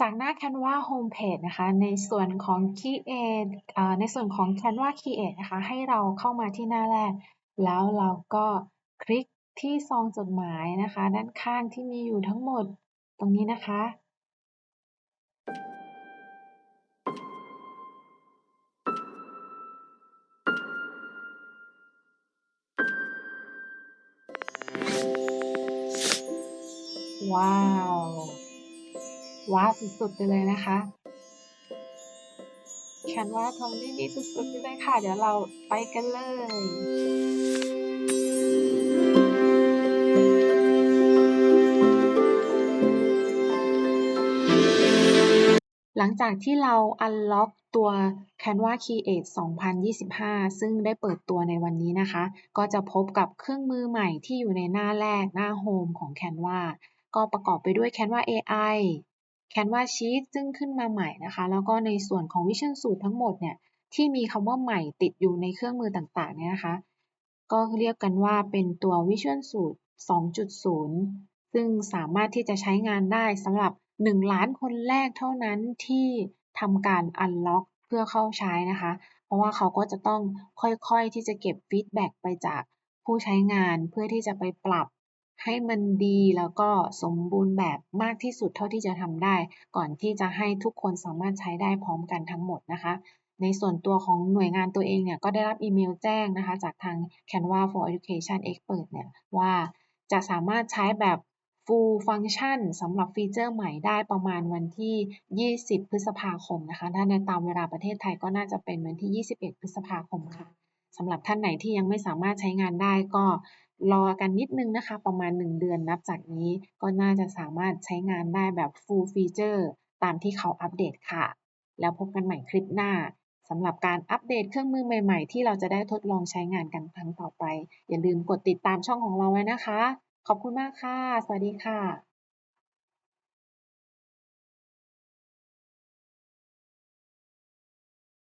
จากหน้า Canva Homepage นะคะ ในส่วนของ Create อในส่วนของ Canva Create นะคะ ให้เราเข้ามาที่หน้าแรก แล้วเราก็คลิกที่ซองจดหมายนะคะ ด้านข้างที่มีอยู่ทั้งหมดตรงนี้นะคะ ว้าว ว้าวสุดๆไปเลยนะคะ Canva ทำได้ดีสุดๆไปเลยค่ะ เดี๋ยวเราไปกันเลยหลังจากที่เรา unlock ตัว Canva Create 2025 ซึ่งได้เปิดตัวในวันนี้นะคะ ก็จะพบกับเครื่องมือใหม่ที่อยู่ในหน้าแรกหน้า Home ของ Canva ก็ประกอบไปด้วย Canva AI Canva Sheet ซึ่งขึ้นมาใหม่นะคะ แล้วก็ในส่วนของ Vision Suite ทั้งหมดเนี่ยที่มีคำว่าใหม่ติดอยู่ในเครื่องมือต่างๆเนี่ยนะคะ ก็เรียกกันว่าเป็นตัว Vision Suite 2.0 ซึ่งสามารถที่จะใช้งานได้สำหรับ 1 ล้านคนแรกเท่านั้นที่ทำการ unlock เพื่อเข้าใช้นะคะ เพราะว่าเขาก็จะต้องค่อยๆที่จะเก็บฟีดแบ็กไปจากผู้ใช้งานเพื่อที่จะไปปรับ ให้มันดีแล้วก็สมบูรณ์แบบมากที่สุดเท่าที่จะทำได้ ก่อนที่จะให้ทุกคนสามารถใช้ได้พร้อมกันทั้งหมดนะคะ ในส่วนตัวของหน่วยงานตัวเองเนี่ยก็ได้รับอีเมลแจ้งนะคะ จากทาง Canva for Education Expert เนี่ยว่าจะสามารถใช้แบบ full function สำหรับฟีเจอร์ใหม่ได้ประมาณวันที่ 20 พฤษภาคมนะคะ ถ้าในตามเวลาประเทศไทยก็น่าจะเป็นวันที่ 21 พฤษภาคมค่ะสำหรับท่านไหนที่ยังไม่สามารถใช้งานได้ก็ รอกันนิดนึงนะคะ ประมาณ 1 เดือนนับจากนี้ก็น่าจะสามารถใช้งานได้แบบ full feature ตามที่เขาอัปเดตค่ะ แล้วพบกันใหม่คลิปหน้าสำหรับการอัปเดตเครื่องมือใหม่ๆ ที่เราจะได้ทดลองใช้งานกันครั้งต่อไป อย่าลืมกดติดตามช่องของเราไว้นะคะ ขอบคุณมากค่ะ สวัสดีค่ะ